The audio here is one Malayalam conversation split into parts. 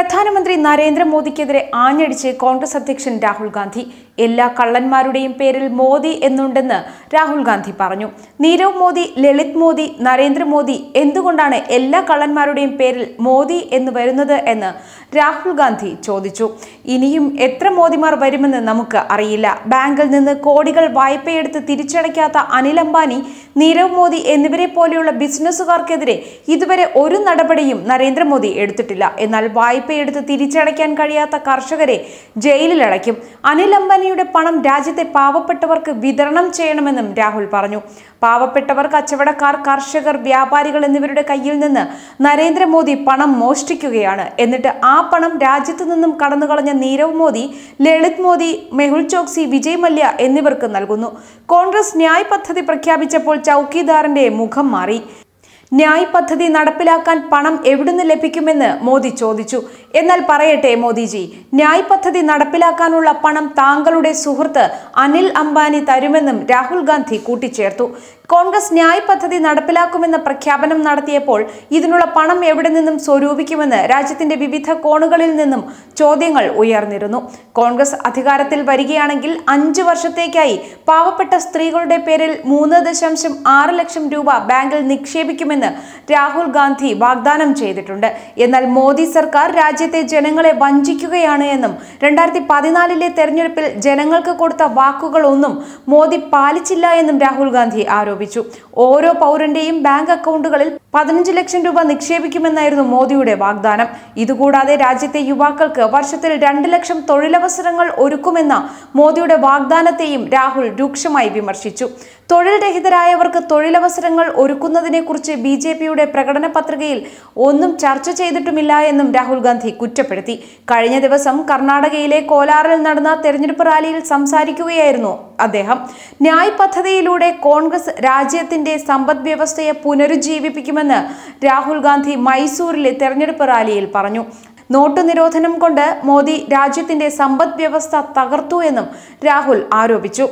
പ്രധാനമന്ത്രി നരേന്ദ്രമോദിക്കെതിരെ ആഞ്ഞടിച്ച് കോൺഗ്രസ് അധ്യക്ഷൻ രാഹുൽ ഗാന്ധി എല്ലാ കള്ളന്മാരുടെയും പേരിൽ മോദി എന്നുണ്ടെന്ന് രാഹുൽ ഗാന്ധി പറഞ്ഞു. നീരവ് മോദി ലളിത് മോദി നരേന്ദ്രമോദി എന്തുകൊണ്ടാണ് എല്ലാ കള്ളന്മാരുടെയും പേരിൽ മോദി എന്ന് വരുന്നത് എന്ന് രാഹുൽ ഗാന്ധി ചോദിച്ചു. ഇനിയും എത്ര മോദിമാർ വരുമെന്ന് നമുക്ക് അറിയില്ല. ബാങ്കിൽ നിന്ന് കോടികൾ വായ്പയെടുത്ത് തിരിച്ചടയ്ക്കാത്ത അനിൽ അംബാനി നീരവ് മോദി എന്നിവരെ പോലെയുള്ള ബിസിനസ്സുകാർക്കെതിരെ ഇതുവരെ ഒരു നടപടിയും നരേന്ദ്രമോദി എടുത്തിട്ടില്ല. എന്നാൽ വായ്പയെടുത്ത് തിരിച്ചടയ്ക്കാൻ കഴിയാത്ത കർഷകരെ ജയിലിലടയ്ക്കും. അനിൽ അംബാനിയുടെ പണം രാജ്യത്തെ പാവപ്പെട്ടവർക്ക് വിതരണം ചെയ്യണമെന്നും രാഹുൽ പറഞ്ഞു. പാവപ്പെട്ടവർ കച്ചവടക്കാർ കർഷകർ വ്യാപാരികൾ എന്നിവരുടെ കയ്യിൽ നിന്ന് നരേന്ദ്രമോദി പണം മോഷ്ടിക്കുകയാണ്. എന്നിട്ട് ആ പണം രാജ്യത്തു നിന്നും കടന്നുകളഞ്ഞ നീരവ് മോദി ലളിത് മോദി മെഹുൽ ചോക്സി വിജയ് മല്യ എന്നിവർക്ക് നൽകുന്നു. കോൺഗ്രസ് ന്യായ് പദ്ധതി പ്രഖ്യാപിച്ചപ്പോൾ ചൌക്കിദാറിന്റെ മുഖം മാറി. ന്യായ് പദ്ധതി നടപ്പിലാക്കാൻ പണം എവിടുന്ന് ലഭിക്കുമെന്ന് മോദി ചോദിച്ചു. എന്നാൽ പറയട്ടെ മോദിജി ന്യായ് പദ്ധതി നടപ്പിലാക്കാനുള്ള പണം താങ്കളുടെ സുഹൃത്ത് അനിൽ അംബാനി തരുമെന്നും രാഹുൽ ഗാന്ധി കൂട്ടിച്ചേർത്തു. കോൺഗ്രസ് ന്യായ് പദ്ധതി നടപ്പിലാക്കുമെന്ന പ്രഖ്യാപനം നടത്തിയപ്പോൾ ഇതിനുള്ള പണം എവിടെ നിന്നും സ്വരൂപിക്കുമെന്ന് രാജ്യത്തിന്റെ വിവിധ കോണുകളിൽ നിന്നും ചോദ്യങ്ങൾ ഉയർന്നിരുന്നു. കോൺഗ്രസ് അധികാരത്തിൽ വരികയാണെങ്കിൽ അഞ്ച് വർഷത്തേക്കായി പാവപ്പെട്ട സ്ത്രീകളുടെ പേരിൽ മൂന്ന് ദശാംശം ആറ് ലക്ഷം രൂപ ബാങ്കിൽ നിക്ഷേപിക്കുമെന്ന് രാഹുൽ ഗാന്ധി വാഗ്ദാനം ചെയ്തിട്ടുണ്ട്. എന്നാൽ മോദി സർക്കാർ രാജ്യത്തെ ജനങ്ങളെ വഞ്ചിക്കുകയാണ് എന്നും രണ്ടായിരത്തി പതിനാലിലെ തെരഞ്ഞെടുപ്പിൽ ജനങ്ങൾക്ക് കൊടുത്ത വാക്കുകളൊന്നും മോദി പാലിച്ചില്ല എന്നും രാഹുൽ ഗാന്ധി ആരോപിച്ചു. ഓരോ പൗരന്റെയും ബാങ്ക് അക്കൗണ്ടുകളിൽ പതിനഞ്ച് ലക്ഷം രൂപ നിക്ഷേപിക്കുമെന്നായിരുന്നു മോദിയുടെ വാഗ്ദാനം. ഇതുകൂടാതെ രാജ്യത്തെ യുവാക്കൾക്ക് വർഷത്തിൽ രണ്ട് ലക്ഷം തൊഴിലവസരങ്ങൾ ഒരുക്കുമെന്ന മോദിയുടെ വാഗ്ദാനത്തെയും രാഹുൽ രൂക്ഷമായി വിമർശിച്ചു. തൊഴിൽ രഹിതരായവർക്ക് തൊഴിലവസരങ്ങൾ ഒരുക്കുന്നതിനെക്കുറിച്ച് ബി ജെ പിയുടെ പ്രകടന പത്രികയിൽ ഒന്നും ചർച്ച ചെയ്തിട്ടുമില്ല എന്നും രാഹുൽ ഗാന്ധി കുറ്റപ്പെടുത്തി. കഴിഞ്ഞ ദിവസം കർണാടകയിലെ കോലാറിൽ നടന്ന തെരഞ്ഞെടുപ്പ് റാലിയിൽ സംസാരിക്കുകയായിരുന്നു അദ്ദേഹം. ന്യായ് പദ്ധതിയിലൂടെ കോൺഗ്രസ് രാജ്യത്തിന്റെ സമ്പദ് വ്യവസ്ഥയെ പുനരുജ്ജീവിപ്പിക്കുമെന്ന് രാഹുൽ ഗാന്ധി മൈസൂരിലെ തെരഞ്ഞെടുപ്പ് റാലിയിൽ പറഞ്ഞു. നോട്ടു നിരോധനം കൊണ്ട് മോദി രാജ്യത്തിന്റെ സമ്പദ് വ്യവസ്ഥ തകർത്തു എന്നും രാഹുൽ ആരോപിച്ചു.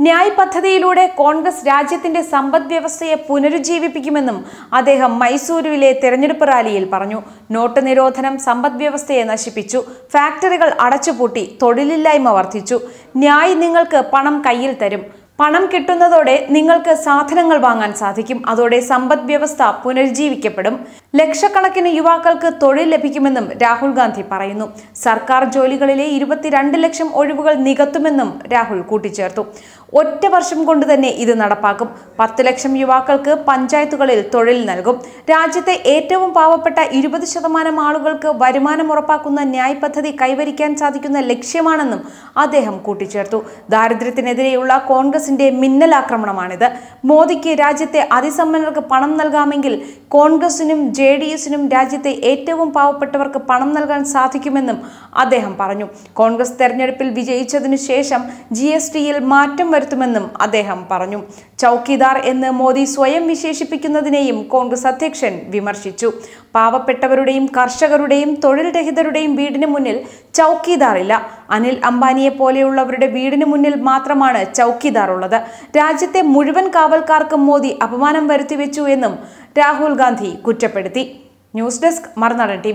ന്യായ് പദ്ധതിയിലൂടെ കോൺഗ്രസ് രാജ്യത്തിന്റെ സമ്പദ് വ്യവസ്ഥയെ പുനരുജ്ജീവിപ്പിക്കുമെന്നും അദ്ദേഹം മൈസൂരുവിലെ തെരഞ്ഞെടുപ്പ് റാലിയിൽ പറഞ്ഞു. നോട്ട് നിരോധനം സമ്പദ് വ്യവസ്ഥയെ നശിപ്പിച്ചു. ഫാക്ടറികൾ അടച്ചുപൂട്ടി തൊഴിലില്ലായ്മ വർദ്ധിച്ചു. ന്യായ് നിങ്ങൾക്ക് പണം കയ്യിൽ തരും. പണം കിട്ടുന്നതോടെ നിങ്ങൾക്ക് സാധനങ്ങൾ വാങ്ങാൻ സാധിക്കും. അതോടെ സമ്പദ് വ്യവസ്ഥ പുനരുജ്ജീവിക്കപ്പെടും. ലക്ഷക്കണക്കിന് യുവാക്കൾക്ക് തൊഴിൽ ലഭിക്കുമെന്നും രാഹുൽ ഗാന്ധി പറയുന്നു. സർക്കാർ ജോലികളിലെ ഇരുപത്തിരണ്ട് ലക്ഷം ഒഴിവുകൾ നികത്തുമെന്നും രാഹുൽ കൂട്ടിച്ചേർത്തു. ഒറ്റ വർഷം കൊണ്ട് തന്നെ ഇത് നടപ്പാക്കും. പത്ത് ലക്ഷം യുവാക്കൾക്ക് പഞ്ചായത്തുകളിൽ തൊഴിൽ നൽകും. രാജ്യത്തെ ഏറ്റവും പാവപ്പെട്ട ഇരുപത് ശതമാനം ആളുകൾക്ക് വരുമാനം ഉറപ്പാക്കുന്ന ന്യായ് പദ്ധതി കൈവരിക്കാൻ സാധിക്കുന്ന ലക്ഷ്യമാണെന്നും അദ്ദേഹം കൂട്ടിച്ചേർത്തു. ദാരിദ്ര്യത്തിനെതിരെയുള്ള കോൺഗ്രസിന്റെ മിന്നലാക്രമണമാണിത്. മോദിക്ക് രാജ്യത്തെ അതിസമ്പന്നർക്ക് പണം നൽകാമെങ്കിൽ കോൺഗ്രസിനും ജെ ഡി എസിനും രാജ്യത്തെ ഏറ്റവും പാവപ്പെട്ടവർക്ക് പണം നൽകാൻ സാധിക്കുമെന്നും അദ്ദേഹം പറഞ്ഞു. കോൺഗ്രസ് തെരഞ്ഞെടുപ്പിൽ വിജയിച്ചതിനു ശേഷം ജി എസ് ടിയിൽ മാറ്റം വരുത്തുമെന്നും അദ്ദേഹം പറഞ്ഞു. ചൌക്കിദാർ എന്ന് മോദി സ്വയം വിശേഷിപ്പിക്കുന്നതിനെയും കോൺഗ്രസ് അധ്യക്ഷൻ വിമർശിച്ചു. പാവപ്പെട്ടവരുടെയും കർഷകരുടെയും തൊഴിൽ രഹിതരുടെയും വീടിന് മുന്നിൽ ചൌക്കിദാർ ഇല്ല അനിൽ അംബാനിയെ പോലെയുള്ളവരുടെ വീടിന് മുന്നിൽ മാത്രമാണ് ചൌക്കിദാർ ഉള്ളത് രാജ്യത്തെ മുഴുവൻ കാവൽക്കാർക്കും മോദി അപമാനം വരുത്തിവെച്ചു എന്നും രാഹുൽ ഗാന്ധി കുറ്റപ്പെടുത്തി. ന്യൂസ് ഡെസ്ക് മറുനാടൻ ടി